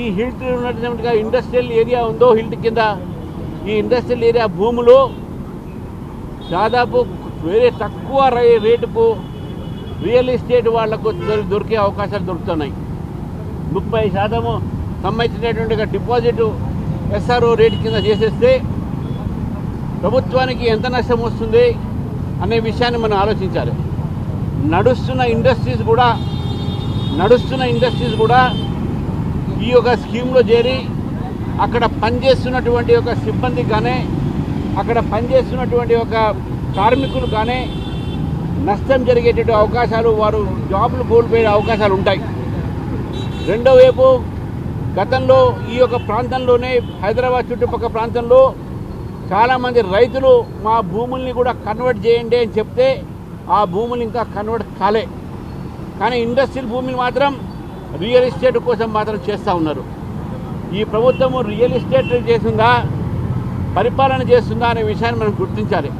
ఈ హిల్ట్ ఉన్నటువంటిగా industrial area ఉందో హిల్ట్ కింద ఈ ఇండస్ట్రియల్ ఏరియా భూములు దాదాపు వేరే తక్కువ రేటుకు రియల్ ఎస్టేట్ వాళ్ళకు దొరికే అవకాశాలు దొరుకుతున్నాయి. ముప్పై శాతము సంబంధించినటువంటి డిపాజిట్ ఎస్ఆర్ఓ రేటు కింద చేసేస్తే ప్రభుత్వానికి ఎంత నష్టం వస్తుంది అనే విషయాన్ని మనం ఆలోచించాలి. నడుస్తున్న ఇండస్ట్రీస్ కూడా నడుస్తున్న ఇండస్ట్రీస్ కూడా ఈ యొక్క స్కీమ్లో చేరి అక్కడ పనిచేస్తున్నటువంటి ఒక సిబ్బంది కానీ అక్కడ పనిచేస్తున్నటువంటి ఒక కార్మికులు కానీ నష్టం జరిగేటటువంటి అవకాశాలు వారు జాబులు కోల్పోయే అవకాశాలు ఉంటాయి. రెండో వైపు గతంలో ఈ యొక్క ప్రాంతంలోనే హైదరాబాద్ చుట్టుపక్కల ప్రాంతంలో చాలామంది రైతులు మా భూముల్ని కూడా కన్వర్ట్ చేయండి అని చెప్తే ఆ భూములు ఇంకా కన్వర్ట్ కాలే. కానీ ఇండస్ట్రియల్ భూమిని మాత్రం రియల్ ఎస్టేట్ కోసం మాత్రం చేస్తూ ఉన్నారు. ఈ ప్రభుత్వము రియల్ ఎస్టేట్ చేస్తుందా పరిపాలన చేస్తుందా అనే విషయాన్ని మనం గుర్తించాలి.